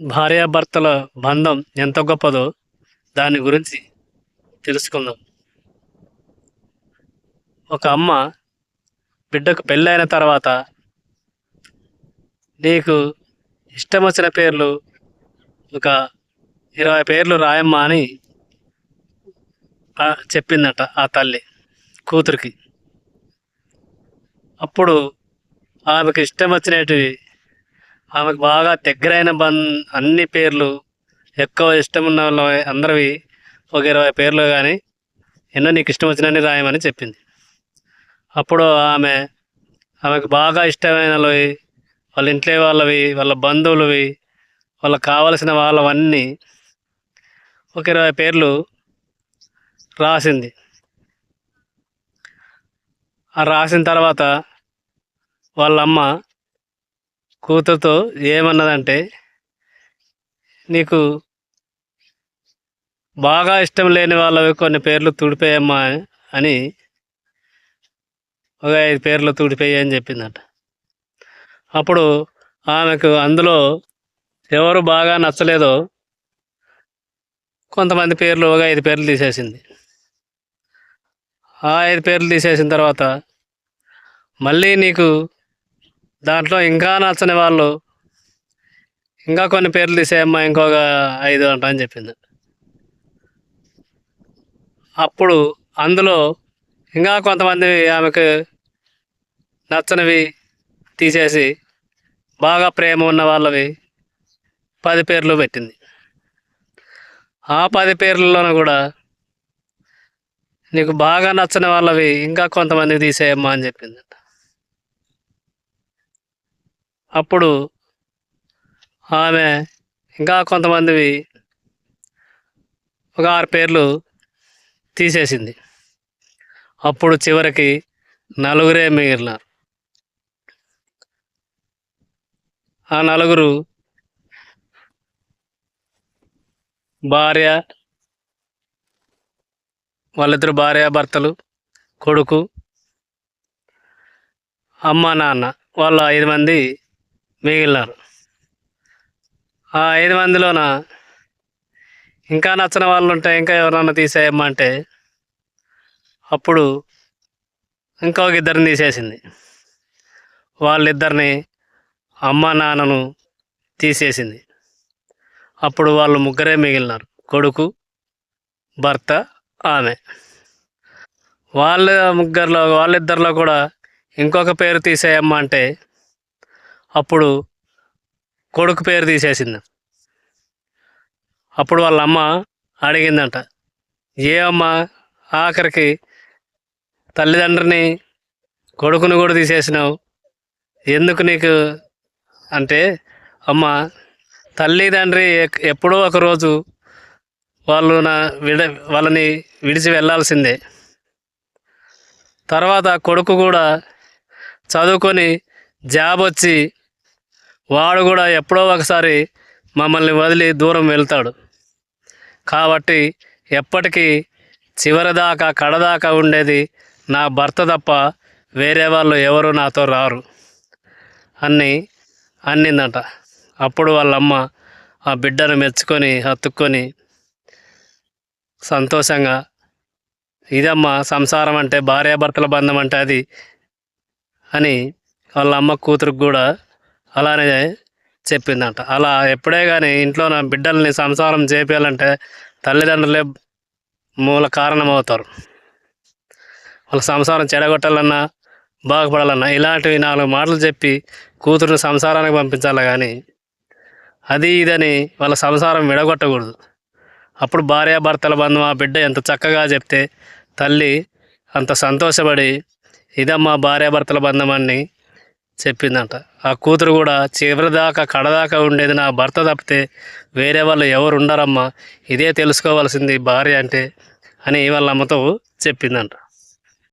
భార్యాభర్తల బంధం ఎంత గొప్పదో దాని గురించి తెలుసుకుందాం. ఒక అమ్మ బిడ్డకు పెళ్ళైన తర్వాత నీకు ఇష్టం వచ్చిన పేర్లు ఒక ఇరవై పేర్లు రాయమ్మా అని చెప్పిందట ఆ తల్లి కూతురికి. అప్పుడు ఆమెకు ఇష్టం వచ్చినటివి ఆమెకు బాగా దగ్గరైన బం అన్ని పేర్లు ఎక్కువ ఇష్టం ఉన్న వాళ్ళ అందరివి ఒక ఇరవై పేర్లు కానీ ఎన్నో నీకు ఇష్టం వచ్చినని రాయమని చెప్పింది. అప్పుడు ఆమె ఆమెకు బాగా ఇష్టమైనవి వాళ్ళ ఇంట్లో వాళ్ళవి వాళ్ళ బంధువులవి వాళ్ళకి కావలసిన వాళ్ళవన్నీ ఒక ఇరవై పేర్లు రాసింది. ఆ రాసిన తర్వాత వాళ్ళమ్మ కూతురుతో ఏమన్నదంటే నీకు బాగా ఇష్టం లేని వాళ్ళవి కొన్ని పేర్లు తుడిపేయమ్మా అని ఒక ఐదు పేర్లు తుడిపేయి అని చెప్పిందట. అప్పుడు ఆమెకు అందులో ఎవరు బాగా నచ్చలేదో కొంతమంది పేర్లు ఒక ఐదు పేర్లు తీసేసింది. ఆ ఐదు పేర్లు తీసేసిన తర్వాత మళ్ళీ నీకు దాంట్లో ఇంకా నచ్చని వాళ్ళు ఇంకా కొన్ని పేర్లు తీసేయమ్మా ఇంకొక ఐదు అంట అని చెప్పింది. అప్పుడు అందులో ఇంకా కొంతమంది ఆమెకు నచ్చనివి తీసేసి బాగా ప్రేమ ఉన్న వాళ్ళవి పది పేర్లు పెట్టింది. ఆ పది పేర్లలోనూ కూడా నీకు బాగా నచ్చని వాళ్ళవి ఇంకా కొంతమంది తీసేయమ్మా అని చెప్పింది. అప్పుడు ఆమె ఇంకా కొంతమందివి ఒక ఆరు పేర్లు తీసేసింది. అప్పుడు చివరికి నలుగురే మిగిలినారు. ఆ నలుగురు భార్య వాళ్ళిద్దరు భార్య భర్తలు కొడుకు అమ్మ నాన్న వాళ్ళ ఐదు మంది మిగిలినారు ఆ ఐదు మందిలోన ఇంకా నచ్చిన వాళ్ళు ఉంటే ఇంకా ఎవరన్నా తీసేయమ్మంటే అప్పుడు ఇంకొక ఇద్దరిని తీసేసింది. వాళ్ళిద్దరిని అమ్మ నాన్నను తీసేసింది. అప్పుడు వాళ్ళు ముగ్గురే మిగిలినారు. కొడుకు భర్త ఆమె. వాళ్ళ ముగ్గురులో వాళ్ళిద్దరిలో కూడా ఇంకొక పేరు తీసేయమ్మ అంటే అప్పుడు కొడుకు పేరు తీసేసింది. అప్పుడు వాళ్ళ అమ్మ అడిగిందంట ఏ అమ్మ ఆఖరికి తల్లిదండ్రిని కొడుకుని కూడా తీసేసినావు? ఎందుకు నీకు? అంటే అమ్మ తల్లిదండ్రి ఎప్పుడో ఒకరోజు వాళ్ళు నా విడ వాళ్ళని విడిచి వెళ్ళాల్సిందే. తర్వాత కొడుకు కూడా చదువుకొని జాబ్ వచ్చి వాడు కూడా ఎప్పుడో ఒకసారి మమ్మల్ని వదిలి దూరం వెళ్తాడు. కాబట్టి ఎప్పటికీ చివరిదాకా కడదాకా ఉండేది నా భర్త తప్ప వేరే వాళ్ళు ఎవరు నాతో రారు. అని అన్నిందట. అప్పుడు వాళ్ళమ్మ ఆ బిడ్డను మెచ్చుకొని హత్తుకొని సంతోషంగా ఇదమ్మా సంసారం అంటే భార్యాభర్తల బంధం అంటే అది అని వాళ్ళ అమ్మ కూతురుకు కూడా అలానే చెప్పిందంట. అలా ఎప్పుడే కానీ ఇంట్లో నా బిడ్డల్ని సంసారం చేపించాలంటే తల్లిదండ్రులే మూల కారణం అవుతారు వాళ్ళ సంసారం చెడగొట్టాలన్నా బాగుపడాలన్నా ఇలాంటివి నాలుగు మాటలు చెప్పి కూతురుని సంసారానికి పంపించాలి కానీ అది ఇదని వాళ్ళ సంసారం విడగొట్టకూడదు. అప్పుడు భార్యాభర్తల బంధం ఆ బిడ్డ ఎంత చక్కగా చెప్తే తల్లి అంత సంతోషపడి ఇదమ్మా భార్యాభర్తల బంధం అని చెప్పిందంట. ఆ కూతురు కూడా చివరిదాకా కడదాకా ఉండేది నా భర్త తప్పితే వేరే వాళ్ళు ఎవరు ఉండరమ్మా ఇదే తెలుసుకోవాల్సింది భార్య అంటే అని వాళ్ళ అమ్మతో చెప్పిందంట.